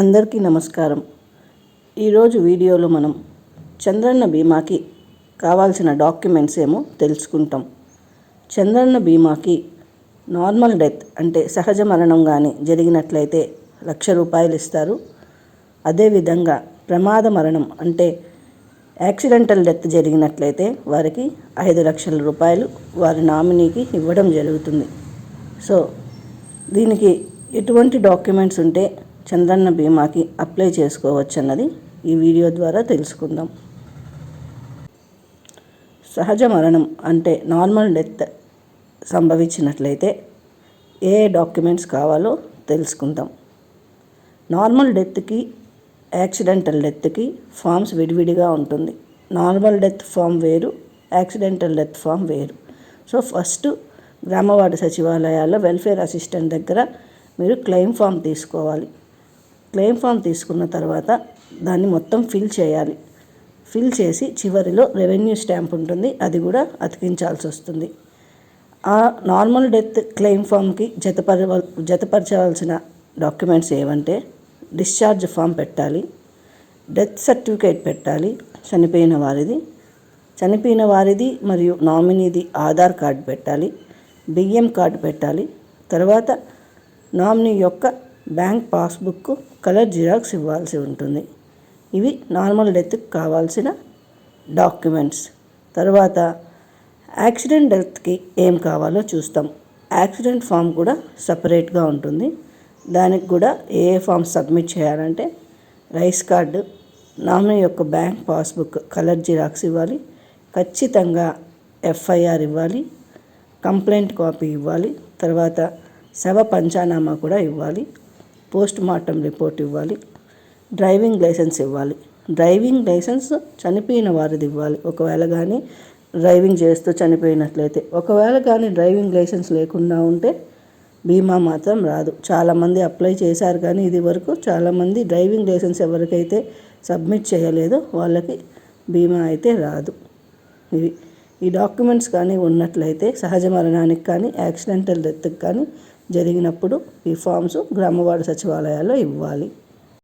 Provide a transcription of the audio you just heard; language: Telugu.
అందరికీ నమస్కారం. ఈరోజు వీడియోలో మనం చంద్రన్న బీమాకి కావాల్సిన డాక్యుమెంట్స్ ఏమో తెలుసుకుంటాం. చంద్రన్న బీమాకి నార్మల్ డెత్ అంటే సహజ మరణం కానీ జరిగినట్లయితే లక్ష రూపాయలు ఇస్తారు. అదేవిధంగా ప్రమాద మరణం అంటే యాక్సిడెంటల్ డెత్ జరిగినట్లయితే వారికి ఐదు లక్షల రూపాయలు వారి నామినీకి ఇవ్వడం జరుగుతుంది. సో దీనికి ఎటువంటి డాక్యుమెంట్స్ ఉంటే చంద్రన్న బీమాకి అప్లై చేసుకోవచ్చన్నది ఈ వీడియో ద్వారా తెలుసుకుందాం. సహజ మరణం అంటే నార్మల్ డెత్ సంభవించినట్లయితే ఏ డాక్యుమెంట్స్ కావాలో తెలుసుకుందాం. నార్మల్ డెత్కి యాక్సిడెంటల్ డెత్కి ఫామ్స్ విడివిడిగా ఉంటుంది. నార్మల్ డెత్ ఫామ్ వేరు యాక్సిడెంటల్ డెత్ ఫామ్ వేరు. సో ఫస్ట్ గ్రామవార్డు సచివాలయాల్లో వెల్ఫేర్ అసిస్టెంట్ దగ్గర మీరు క్లెయిమ్ ఫామ్ తీసుకోవాలి. క్లెయిమ్ ఫామ్ తీసుకున్న తర్వాత దాన్ని మొత్తం ఫిల్ చేయాలి. ఫిల్ చేసి చివరిలో రెవెన్యూ స్టాంప్ ఉంటుంది. అది కూడా అతికించాల్సి వస్తుంది. ఆ నార్మల్ డెత్ క్లెయిమ్ ఫామ్కి జతపర జతపరచవలసిన డాక్యుమెంట్స్ ఏవంటే డిశ్చార్జ్ ఫామ్ పెట్టాలి డెత్ సర్టిఫికేట్ పెట్టాలి చనిపోయిన వారిది చనిపోయిన వారిది మరియు నామినీది ఆధార్ కార్డు పెట్టాలి బియ్యం కార్డు పెట్టాలి తర్వాత నామినీ యొక్క బ్యాంక్ పాస్బుక్ కలర్ జిరాక్స్ ఇవ్వాల్సి ఉంటుంది. ఇవి నార్మల్ డెత్కి కావాల్సిన డాక్యుమెంట్స్. తర్వాత యాక్సిడెంట్ డెత్కి ఏం కావాలో చూస్తాం. యాక్సిడెంట్ ఫామ్ కూడా సపరేట్గా ఉంటుంది. దానికి కూడా ఏ ఏ ఫామ్ సబ్మిట్ చేయాలంటే రైస్ కార్డు నామినీ యొక్క బ్యాంక్ పాస్బుక్ కలర్ జిరాక్స్ ఇవ్వాలి. ఖచ్చితంగా ఎఫ్ఐఆర్ ఇవ్వాలి. కంప్లైంట్ కాపీ ఇవ్వాలి. తర్వాత శవ పంచానామా కూడా ఇవ్వాలి. పోస్ట్ మార్టం రిపోర్ట్ ఇవ్వాలి. డ్రైవింగ్ లైసెన్స్ ఇవ్వాలి. డ్రైవింగ్ లైసెన్స్ చనిపోయిన వారిది ఇవ్వాలి. ఒకవేళ కానీ డ్రైవింగ్ చేస్తూ చనిపోయినట్లయితే. ఒకవేళ కానీ డ్రైవింగ్ లైసెన్స్ లేకుండా ఉంటే బీమా మాత్రం రాదు. చాలామంది అప్లై చేశారు కానీ ఇది వరకు చాలామంది డ్రైవింగ్ లైసెన్స్ ఎవరికైతే సబ్మిట్ చేయలేదో వాళ్ళకి బీమా అయితే రాదు. ఇవి ఈ డాక్యుమెంట్స్ కానీ ఉన్నట్లయితే సహజ మరణానికి కానీ యాక్సిడెంటల్ డెత్కి కానీ జరిగినప్పుడు ఈ ఫామ్స్ గ్రామవార్డు సచివాలయాల్లో ఇవ్వాలి.